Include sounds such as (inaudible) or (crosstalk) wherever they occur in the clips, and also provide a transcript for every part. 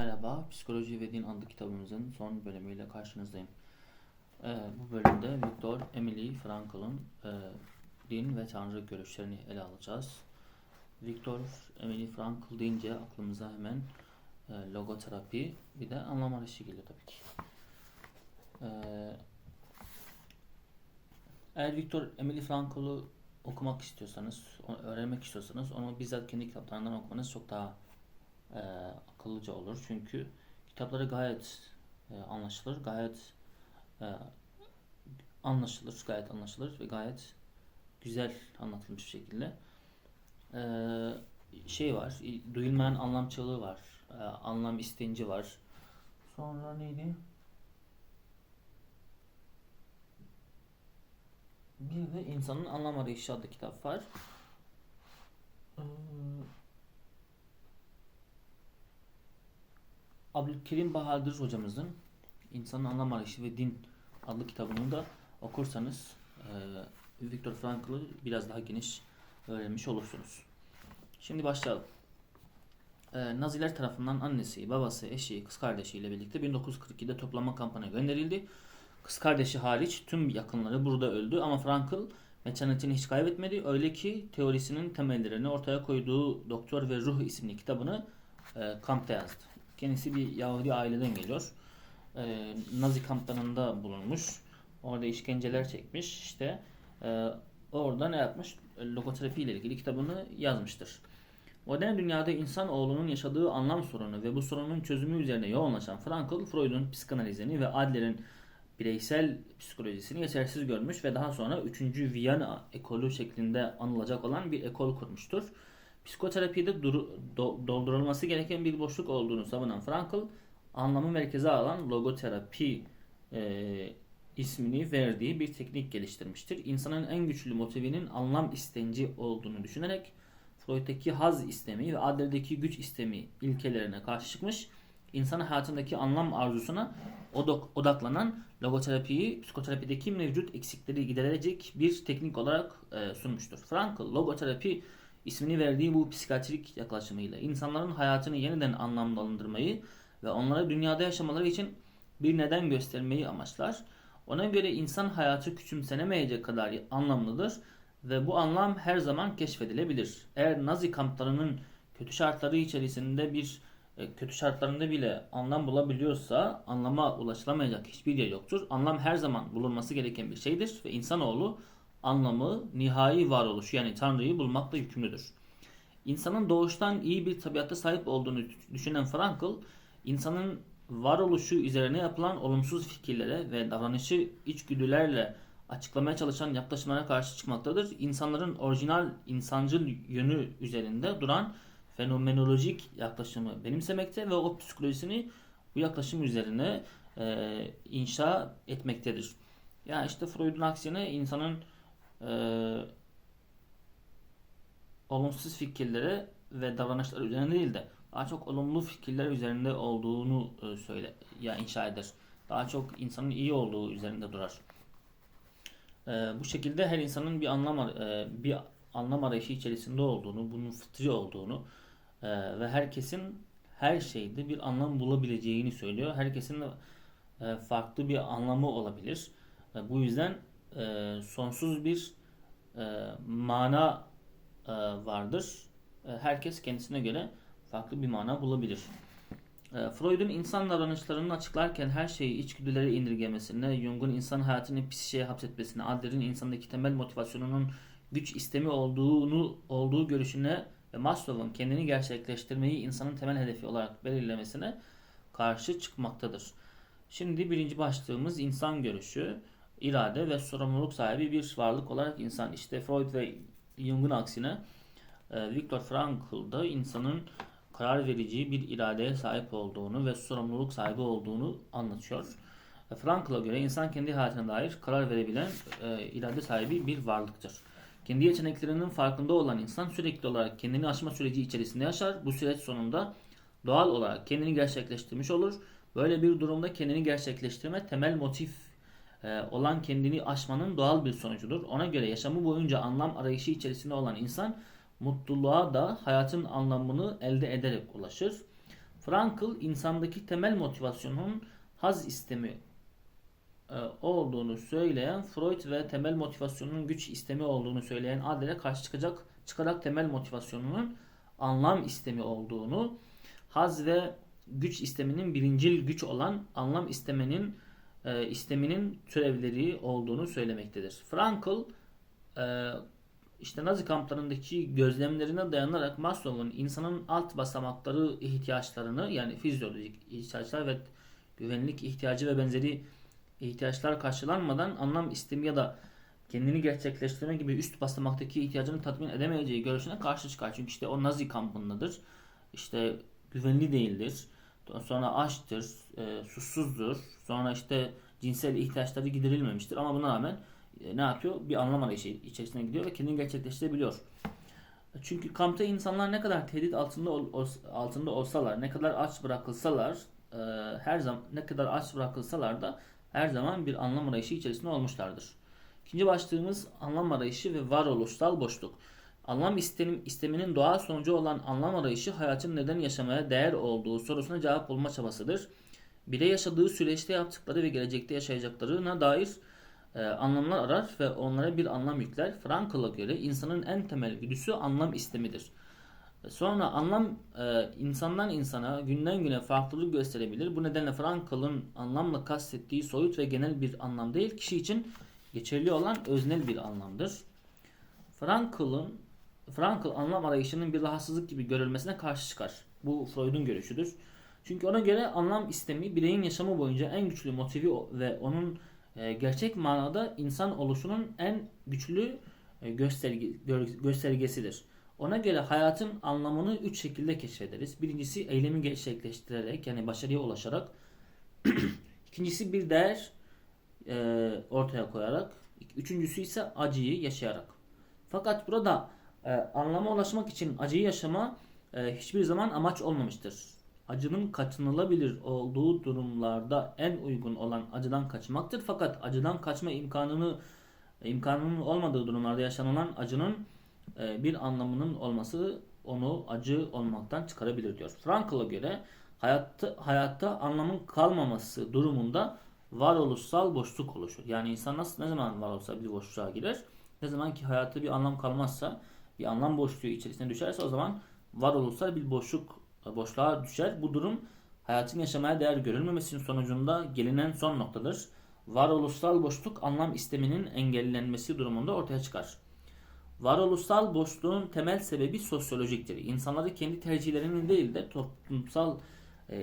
Merhaba, Psikoloji ve Din adlı kitabımızın son bölümüyle karşınızdayım. Ee, bu bölümde Viktor Emily Frankl'ın e, din ve tanrı görüşlerini ele alacağız. Viktor Emily Frankl deyince aklımıza hemen e, logoterapi bir de anlam arayışı geliyor tabii ki. Ee, eğer Viktor Emily Frankl'ı okumak istiyorsanız, öğrenmek istiyorsanız onu bizzat kendi kitaplarından okumanız çok daha e, akıllıca olur. Çünkü kitapları gayet e, anlaşılır, gayet e, anlaşılır, gayet anlaşılır ve gayet güzel anlatılmış bir şekilde. E, şey var, duyulmayan anlamçılığı var, e, anlam istenci var. Sonra neydi? Bir de insanın anlam arayışı adlı kitap var. Ee, Abdülkerim Bahadır hocamızın İnsanın Anlam Arayışı ve Din adlı kitabını da okursanız e, Viktor Frankl'ı biraz daha geniş öğrenmiş olursunuz. Şimdi başlayalım. E, Naziler tarafından annesi, babası, eşi, kız kardeşiyle birlikte 1942'de toplama kampına gönderildi. Kız kardeşi hariç tüm yakınları burada öldü ama Frankl metanetini hiç kaybetmedi. Öyle ki teorisinin temellerini ortaya koyduğu Doktor ve Ruh isimli kitabını e, kampta yazdı. Kendisi bir Yahudi aileden geliyor. E, Nazi kamplarında bulunmuş. Orada işkenceler çekmiş. İşte e, orada ne yapmış? Logoterapi ile ilgili kitabını yazmıştır. Modern dünyada insanoğlunun yaşadığı anlam sorunu ve bu sorunun çözümü üzerine yoğunlaşan Frankl, Freud'un psikanalizini ve Adler'in bireysel psikolojisini yetersiz görmüş ve daha sonra 3. Viyana ekolü şeklinde anılacak olan bir ekol kurmuştur. Psikoterapide duru- do- doldurulması gereken bir boşluk olduğunu savunan Frankl, anlamı merkeze alan logoterapi e, ismini verdiği bir teknik geliştirmiştir. İnsanın en güçlü motivinin anlam istenci olduğunu düşünerek Freud'daki haz istemi ve Adler'deki güç istemi ilkelerine karşı çıkmış, insan hayatındaki anlam arzusuna odaklanan logoterapiyi psikoterapideki mevcut eksikleri giderecek bir teknik olarak e, sunmuştur. Frankl, logoterapi ismini verdiği bu psikiyatrik yaklaşımıyla insanların hayatını yeniden anlamlandırmayı ve onlara dünyada yaşamaları için bir neden göstermeyi amaçlar. Ona göre insan hayatı küçümsenemeyecek kadar anlamlıdır ve bu anlam her zaman keşfedilebilir. Eğer Nazi kamplarının kötü şartları içerisinde bir e, kötü şartlarında bile anlam bulabiliyorsa anlama ulaşılamayacak hiçbir yer yoktur. Anlam her zaman bulunması gereken bir şeydir ve insanoğlu anlamı, nihai varoluşu yani Tanrı'yı bulmakla yükümlüdür. İnsanın doğuştan iyi bir tabiata sahip olduğunu düşünen Frankl, insanın varoluşu üzerine yapılan olumsuz fikirlere ve davranışı içgüdülerle açıklamaya çalışan yaklaşımlara karşı çıkmaktadır. İnsanların orijinal insancıl yönü üzerinde duran fenomenolojik yaklaşımı benimsemekte ve o psikolojisini bu yaklaşım üzerine e, inşa etmektedir. Yani işte Freud'un aksine insanın e, olumsuz fikirlere ve davranışlar üzerine değil de daha çok olumlu fikirler üzerinde olduğunu e, söyle ya inşa eder. Daha çok insanın iyi olduğu üzerinde durar. E, bu şekilde her insanın bir anlam e, bir anlam arayışı içerisinde olduğunu, bunun fıtri olduğunu e, ve herkesin her şeyde bir anlam bulabileceğini söylüyor. Herkesin e, farklı bir anlamı olabilir. E, bu yüzden e, sonsuz bir e, mana e, vardır. E, herkes kendisine göre farklı bir mana bulabilir. E, Freud'un insan davranışlarını açıklarken her şeyi içgüdülere indirgemesine, Jung'un insan hayatını psikeye hapsetmesine, Adler'in insandaki temel motivasyonunun güç istemi olduğunu olduğu görüşüne ve Maslow'un kendini gerçekleştirmeyi insanın temel hedefi olarak belirlemesine karşı çıkmaktadır. Şimdi birinci başlığımız insan görüşü, irade ve sorumluluk sahibi bir varlık olarak insan. İşte Freud ve Jung'un aksine e, Viktor Frankl'da insanın karar verici bir iradeye sahip olduğunu ve sorumluluk sahibi olduğunu anlatıyor. E, Frankl'a göre insan kendi hayatına dair karar verebilen e, irade sahibi bir varlıktır. Kendi yeteneklerinin farkında olan insan sürekli olarak kendini aşma süreci içerisinde yaşar. Bu süreç sonunda doğal olarak kendini gerçekleştirmiş olur. Böyle bir durumda kendini gerçekleştirme temel motif olan kendini aşmanın doğal bir sonucudur. Ona göre yaşamı boyunca anlam arayışı içerisinde olan insan mutluluğa da hayatın anlamını elde ederek ulaşır. Frankl insandaki temel motivasyonun haz istemi e, olduğunu söyleyen Freud ve temel motivasyonun güç istemi olduğunu söyleyen Adler'e karşı çıkacak çıkarak temel motivasyonunun anlam istemi olduğunu, haz ve güç isteminin birincil güç olan anlam istemenin e, isteminin türevleri olduğunu söylemektedir. Frankl e, işte Nazi kamplarındaki gözlemlerine dayanarak Maslow'un insanın alt basamakları ihtiyaçlarını yani fizyolojik ihtiyaçlar ve güvenlik ihtiyacı ve benzeri ihtiyaçlar karşılanmadan anlam istemi ya da kendini gerçekleştirme gibi üst basamaktaki ihtiyacını tatmin edemeyeceği görüşüne karşı çıkar. Çünkü işte o Nazi kampındadır. İşte güvenli değildir. Sonra açtır, e, susuzdur. Sonra işte cinsel ihtiyaçları giderilmemiştir. Ama buna rağmen e, ne yapıyor? Bir anlam arayışı içerisine gidiyor ve kendini gerçekleştirebiliyor. Çünkü kampta insanlar ne kadar tehdit altında altında olsalar, ne kadar aç bırakılsalar, e, her zaman ne kadar aç bırakılsalar da her zaman bir anlam arayışı içerisinde olmuşlardır. İkinci başlığımız anlam arayışı ve varoluşsal boşluk. Anlam istenim, isteminin doğal sonucu olan anlam arayışı hayatın neden yaşamaya değer olduğu sorusuna cevap bulma çabasıdır. Birey yaşadığı süreçte yaptıkları ve gelecekte yaşayacaklarına dair e, anlamlar arar ve onlara bir anlam yükler. Frankl'a göre insanın en temel güdüsü anlam istemidir. Sonra anlam e, insandan insana günden güne farklılık gösterebilir. Bu nedenle Frankl'ın anlamla kastettiği soyut ve genel bir anlam değil, kişi için geçerli olan öznel bir anlamdır. Frankl'ın Frankl anlam arayışının bir rahatsızlık gibi görülmesine karşı çıkar. Bu Freud'un görüşüdür. Çünkü ona göre anlam istemi bireyin yaşamı boyunca en güçlü motivi ve onun e, gerçek manada insan oluşunun en güçlü e, gösterge, göstergesidir. Ona göre hayatın anlamını üç şekilde keşfederiz. Birincisi eylemi gerçekleştirerek yani başarıya ulaşarak. (clears throat) İkincisi bir değer e, ortaya koyarak. Üçüncüsü ise acıyı yaşayarak. Fakat burada e, anlama ulaşmak için acıyı yaşama e, hiçbir zaman amaç olmamıştır. Acının kaçınılabilir olduğu durumlarda en uygun olan acıdan kaçmaktır. Fakat acıdan kaçma imkanını imkanının olmadığı durumlarda yaşanılan acının e, bir anlamının olması onu acı olmaktan çıkarabilir diyor. Frankl'a göre hayatta, hayatta anlamın kalmaması durumunda varoluşsal boşluk oluşur. Yani insan nasıl ne zaman varoluşsal bir boşluğa girer? Ne zaman ki hayatta bir anlam kalmazsa, bir anlam boşluğu içerisine düşerse o zaman varoluşsal bir boşluk boşluğa düşer. Bu durum hayatın yaşamaya değer görülmemesinin sonucunda gelinen son noktadır. Varoluşsal boşluk anlam isteminin engellenmesi durumunda ortaya çıkar. Varoluşsal boşluğun temel sebebi sosyolojiktir. İnsanları kendi tercihlerinin değil de toplumsal e,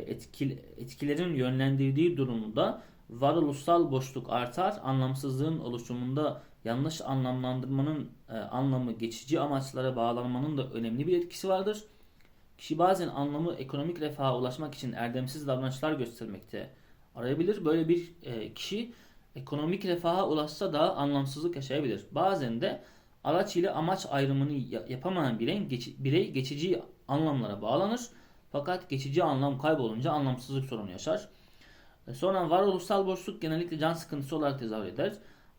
etkilerin yönlendirdiği durumda varoluşsal boşluk artar. Anlamsızlığın oluşumunda yanlış anlamlandırmanın e, anlamı geçici amaçlara bağlanmanın da önemli bir etkisi vardır. Kişi bazen anlamı ekonomik refaha ulaşmak için erdemsiz davranışlar göstermekte arayabilir. Böyle bir e, kişi ekonomik refaha ulaşsa da anlamsızlık yaşayabilir. Bazen de araç ile amaç ayrımını yapamayan birey, geç, birey geçici anlamlara bağlanır. Fakat geçici anlam kaybolunca anlamsızlık sorunu yaşar. E, sonra varoluşsal boşluk genellikle can sıkıntısı olarak tezahür eder.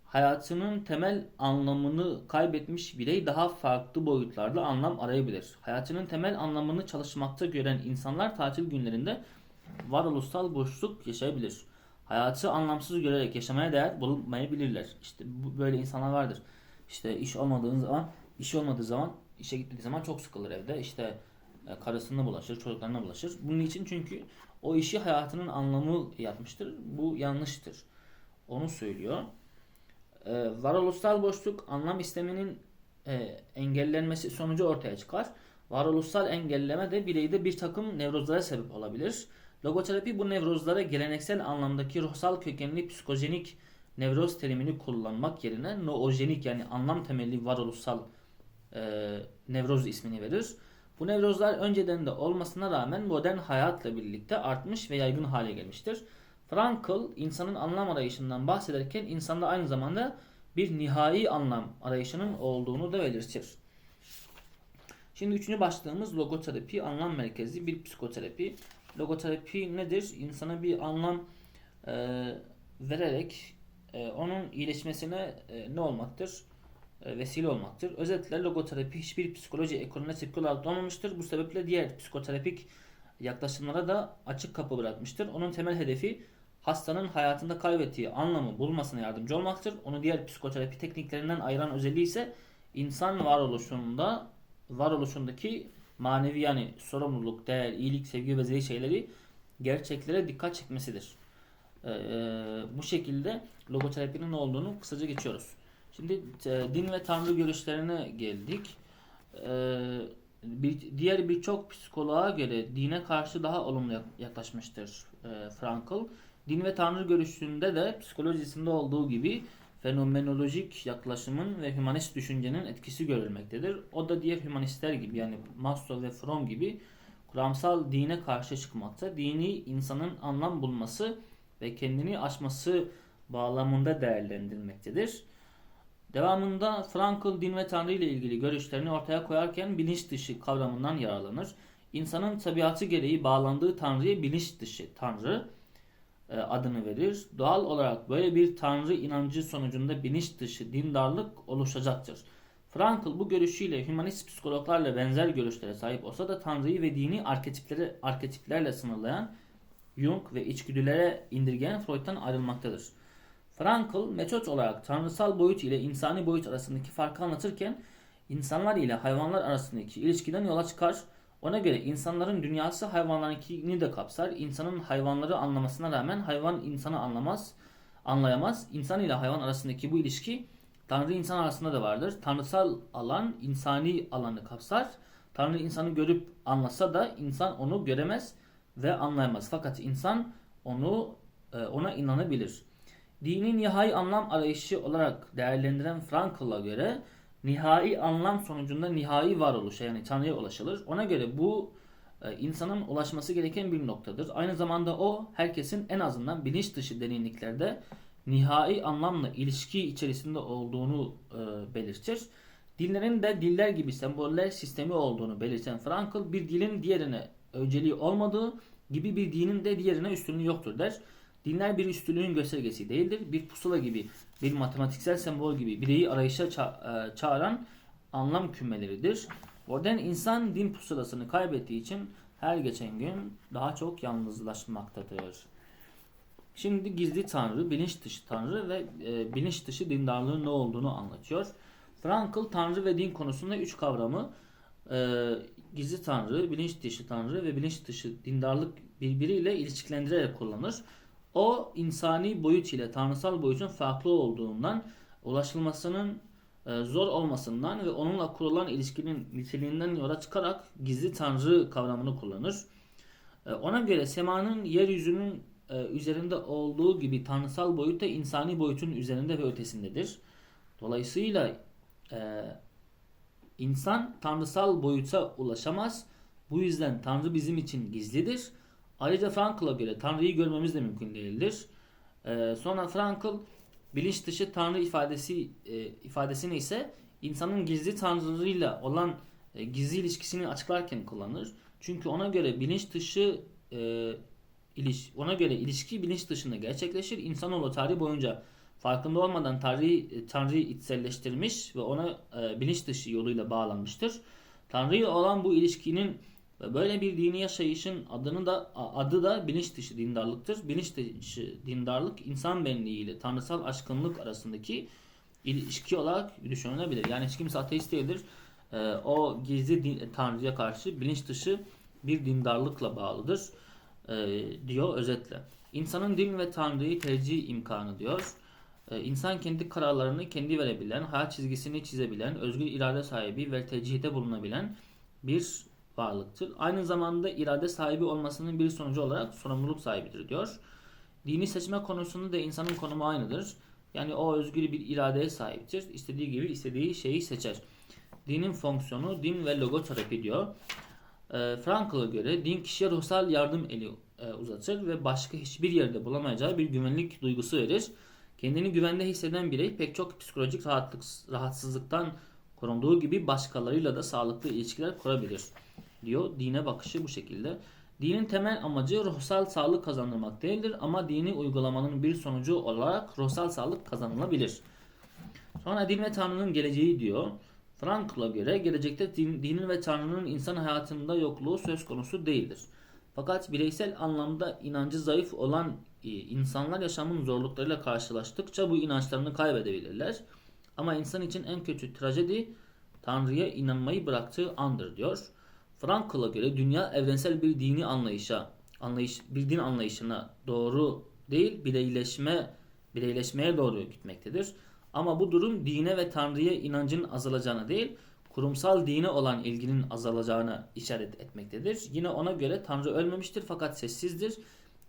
Hayatının temel anlamını kaybetmiş birey daha farklı boyutlarda anlam arayabilir. Hayatının temel anlamını çalışmakta gören insanlar tatil günlerinde varoluşsal boşluk yaşayabilir. Hayatı anlamsız görerek yaşamaya değer bulmayabilirler. İşte böyle insanlar vardır. İşte iş olmadığı zaman, iş olmadığı zaman, işe gittiği zaman çok sıkılır evde. İşte e, karısına bulaşır, çocuklarına bulaşır. Bunun için çünkü o işi hayatının anlamı yapmıştır. Bu yanlıştır. Onu söylüyor. Ee, varoluşsal boşluk anlam isteminin e, engellenmesi sonucu ortaya çıkar. Varoluşsal engelleme de bireyde bir takım nevrozlara sebep olabilir. Logoterapi bu nevrozlara geleneksel anlamdaki ruhsal kökenli psikojenik nevroz terimini kullanmak yerine noojenik yani anlam temelli varoluşsal e, nevroz ismini verir. Bu nevrozlar önceden de olmasına rağmen modern hayatla birlikte artmış ve yaygın hale gelmiştir. Frankl insanın anlam arayışından bahsederken insanda aynı zamanda bir nihai anlam arayışının olduğunu da belirtir. Şimdi üçüncü başlığımız logoterapi, anlam merkezli bir psikoterapi. Logoterapi nedir? İnsana bir anlam e, vererek e, onun iyileşmesine e, ne olmaktır? E, vesile olmaktır. Özetle logoterapi hiçbir psikoloji ekolüne tepki olarak doğmamıştır. Bu sebeple diğer psikoterapik yaklaşımlara da açık kapı bırakmıştır. Onun temel hedefi hastanın hayatında kaybettiği anlamı bulmasına yardımcı olmaktır. Onu diğer psikoterapi tekniklerinden ayıran özelliği ise insan varoluşunda varoluşundaki manevi yani sorumluluk, değer, iyilik, sevgi ve benzeri şeyleri gerçeklere dikkat çekmesidir. Ee, bu şekilde logoterapinin olduğunu kısaca geçiyoruz. Şimdi e, din ve tanrı görüşlerine geldik. Ee, bir, diğer birçok psikoloğa göre dine karşı daha olumlu yak- yaklaşmıştır e, Frankl. Din ve tanrı görüşünde de psikolojisinde olduğu gibi fenomenolojik yaklaşımın ve hümanist düşüncenin etkisi görülmektedir. O da diğer hümanistler gibi yani Maslow ve Fromm gibi kuramsal dine karşı çıkmakta. Dini insanın anlam bulması ve kendini aşması bağlamında değerlendirilmektedir. Devamında Frankl din ve Tanrı ile ilgili görüşlerini ortaya koyarken bilinç dışı kavramından yararlanır. İnsanın tabiatı gereği bağlandığı Tanrı'ya bilinç dışı Tanrı adını verir. Doğal olarak böyle bir Tanrı inancı sonucunda bilinç dışı dindarlık oluşacaktır. Frankl bu görüşüyle hümanist psikologlarla benzer görüşlere sahip olsa da Tanrı'yı ve dini arketipleri, arketiplerle sınırlayan Jung ve içgüdülere indirgeyen Freud'tan ayrılmaktadır. Frankl metot olarak tanrısal boyut ile insani boyut arasındaki farkı anlatırken insanlar ile hayvanlar arasındaki ilişkiden yola çıkar. Ona göre insanların dünyası hayvanlarınkini de kapsar. İnsanın hayvanları anlamasına rağmen hayvan insanı anlamaz, anlayamaz. İnsan ile hayvan arasındaki bu ilişki Tanrı insan arasında da vardır. Tanrısal alan insani alanı kapsar. Tanrı insanı görüp anlasa da insan onu göremez ve anlayamaz. Fakat insan onu e, ona inanabilir. Dinin nihai anlam arayışı olarak değerlendiren Frankl'a göre nihai anlam sonucunda nihai varoluşa yani Tanrı'ya ulaşılır. Ona göre bu e, insanın ulaşması gereken bir noktadır. Aynı zamanda o herkesin en azından bilinç dışı derinliklerde nihai anlamla ilişki içerisinde olduğunu e, belirtir. Dinlerin de diller gibi semboller sistemi olduğunu belirten Frankl bir dilin diğerine önceliği olmadığı gibi bir dinin de diğerine üstünlüğü yoktur der. Dinler bir üstünlüğün göstergesi değildir. Bir pusula gibi, bir matematiksel sembol gibi bireyi arayışa ça- e, çağıran anlam kümeleridir. Oradan insan din pusulasını kaybettiği için her geçen gün daha çok yalnızlaşmaktadır. Şimdi gizli tanrı, bilinç dışı tanrı ve e, bilinç dışı dindarlığın ne olduğunu anlatıyor. Frankl tanrı ve din konusunda üç kavramı e, gizli tanrı, bilinç dışı tanrı ve bilinç dışı dindarlık birbiriyle ilişkilendirerek kullanır. O insani boyut ile tanrısal boyutun farklı olduğundan, ulaşılmasının e, zor olmasından ve onunla kurulan ilişkinin niteliğinden yola çıkarak gizli tanrı kavramını kullanır. E, Ona göre semanın yeryüzünün e, üzerinde olduğu gibi tanrısal boyut da insani boyutun üzerinde ve ötesindedir. Dolayısıyla insan tanrısal boyuta ulaşamaz. Bu yüzden Tanrı bizim için gizlidir. Ayrıca Frankl'a göre Tanrı'yı görmemiz de mümkün değildir. E, sonra Frankl bilinç dışı Tanrı ifadesi e, ifadesini ise insanın gizli Tanrı'yla olan e, gizli ilişkisini açıklarken kullanır. Çünkü ona göre bilinç dışı e, iliş, ona göre ilişki bilinç dışında gerçekleşir. İnsanoğlu tarih boyunca farkında olmadan Tanrı'yı Tanrı'yı içselleştirmiş ve ona e, bilinç dışı yoluyla bağlanmıştır. Tanrı ile olan bu ilişkinin ve böyle bir dini yaşayışın adını da adı da bilinç dışı dindarlıktır. Bilinç dışı dindarlık insan benliği ile tanrısal aşkınlık arasındaki ilişki olarak düşünülebilir. Yani hiç kimse ateist değildir. E, o gizli din, tanrıya karşı bilinç dışı bir dindarlıkla bağlıdır e, diyor özetle. İnsanın din ve tanrıyı tercih imkanı diyor. E, insan kendi kararlarını kendi verebilen, hayat çizgisini çizebilen, özgür irade sahibi ve tercihte bulunabilen bir varlıktır. Aynı zamanda irade sahibi olmasının bir sonucu olarak sorumluluk sahibidir diyor. Dini seçme konusunda da insanın konumu aynıdır. Yani o özgür bir iradeye sahiptir. İstediği gibi istediği şeyi seçer. Dinin fonksiyonu din ve logoterapi diyor. E, Frankl'a göre din kişiye ruhsal yardım eli e, uzatır ve başka hiçbir yerde bulamayacağı bir güvenlik duygusu verir. Kendini güvende hisseden birey pek çok psikolojik rahatlık, rahatsızlıktan korunduğu gibi başkalarıyla da sağlıklı ilişkiler kurabilir diyor. Dine bakışı bu şekilde. Dinin temel amacı ruhsal sağlık kazandırmak değildir ama dini uygulamanın bir sonucu olarak ruhsal sağlık kazanılabilir. Sonra din ve Tanrı'nın geleceği diyor. Frankl'a göre gelecekte din, dinin ve Tanrı'nın insan hayatında yokluğu söz konusu değildir. Fakat bireysel anlamda inancı zayıf olan e, insanlar yaşamın zorluklarıyla karşılaştıkça bu inançlarını kaybedebilirler. Ama insan için en kötü trajedi Tanrı'ya inanmayı bıraktığı andır diyor. Frankl'a göre dünya evrensel bir dini anlayışa, anlayış, bir din anlayışına doğru değil, bireyleşme, bireyleşmeye doğru gitmektedir. Ama bu durum dine ve Tanrı'ya inancın azalacağını değil, kurumsal dine olan ilginin azalacağını işaret etmektedir. Yine ona göre Tanrı ölmemiştir fakat sessizdir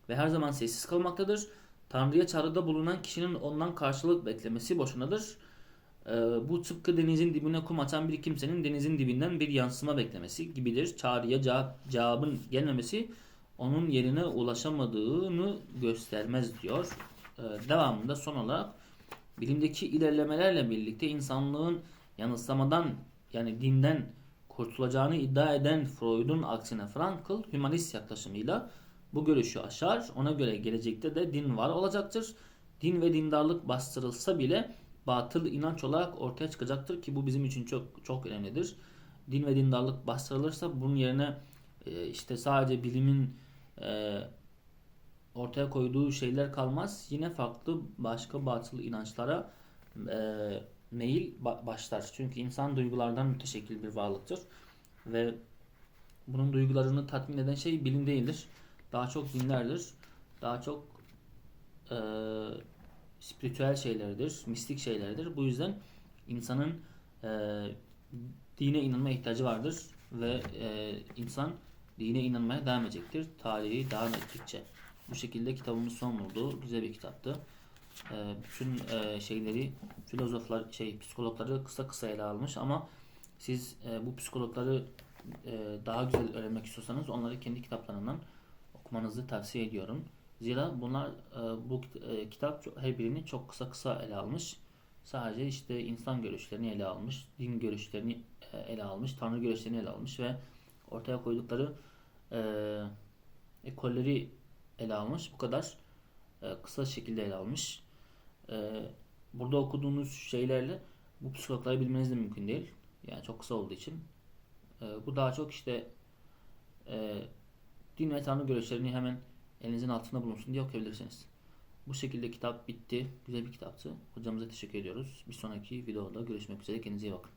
ve her zaman sessiz kalmaktadır. Tanrı'ya çağrıda bulunan kişinin ondan karşılık beklemesi boşunadır. Ee, bu tıpkı denizin dibine kum atan bir kimsenin denizin dibinden bir yansıma beklemesi gibidir. Çağrıya cevap, cevabın gelmemesi onun yerine ulaşamadığını göstermez diyor. Ee, devamında son olarak bilimdeki ilerlemelerle birlikte insanlığın yanılsamadan yani dinden kurtulacağını iddia eden Freud'un aksine Frankl hümanist yaklaşımıyla bu görüşü aşar. Ona göre gelecekte de din var olacaktır. Din ve dindarlık bastırılsa bile batıl inanç olarak ortaya çıkacaktır ki bu bizim için çok çok önemlidir. Din ve dindarlık bastırılırsa bunun yerine e, işte sadece bilimin e, ortaya koyduğu şeyler kalmaz. Yine farklı başka batıl inançlara e, meyil ba- başlar. Çünkü insan duygulardan müteşekkil bir varlıktır. Ve bunun duygularını tatmin eden şey bilim değildir. Daha çok dinlerdir. Daha çok e, spiritüel şeylerdir, mistik şeylerdir. Bu yüzden insanın e, dine inanma ihtiyacı vardır ve e, insan dine inanmaya devam edecektir. Tarihi devam ettikçe. Bu şekilde kitabımız son buldu. Güzel bir kitaptı. E, bütün e, şeyleri filozoflar, şey psikologları kısa kısa ele almış ama siz e, bu psikologları e, daha güzel öğrenmek istiyorsanız onları kendi kitaplarından okumanızı tavsiye ediyorum. Zira bunlar e, bu e, kitap her birini çok kısa kısa ele almış. Sadece işte insan görüşlerini ele almış, din görüşlerini e, ele almış, tanrı görüşlerini ele almış ve ortaya koydukları e, ekolleri ele almış. Bu kadar e, kısa şekilde ele almış. E, burada okuduğunuz şeylerle bu psikologları bilmeniz de mümkün değil. Yani çok kısa olduğu için. E, bu daha çok işte e, din ve tanrı görüşlerini hemen elinizin altında bulunsun diye okuyabilirsiniz. Bu şekilde kitap bitti. Güzel bir kitaptı. Hocamıza teşekkür ediyoruz. Bir sonraki videoda görüşmek üzere. Kendinize iyi bakın.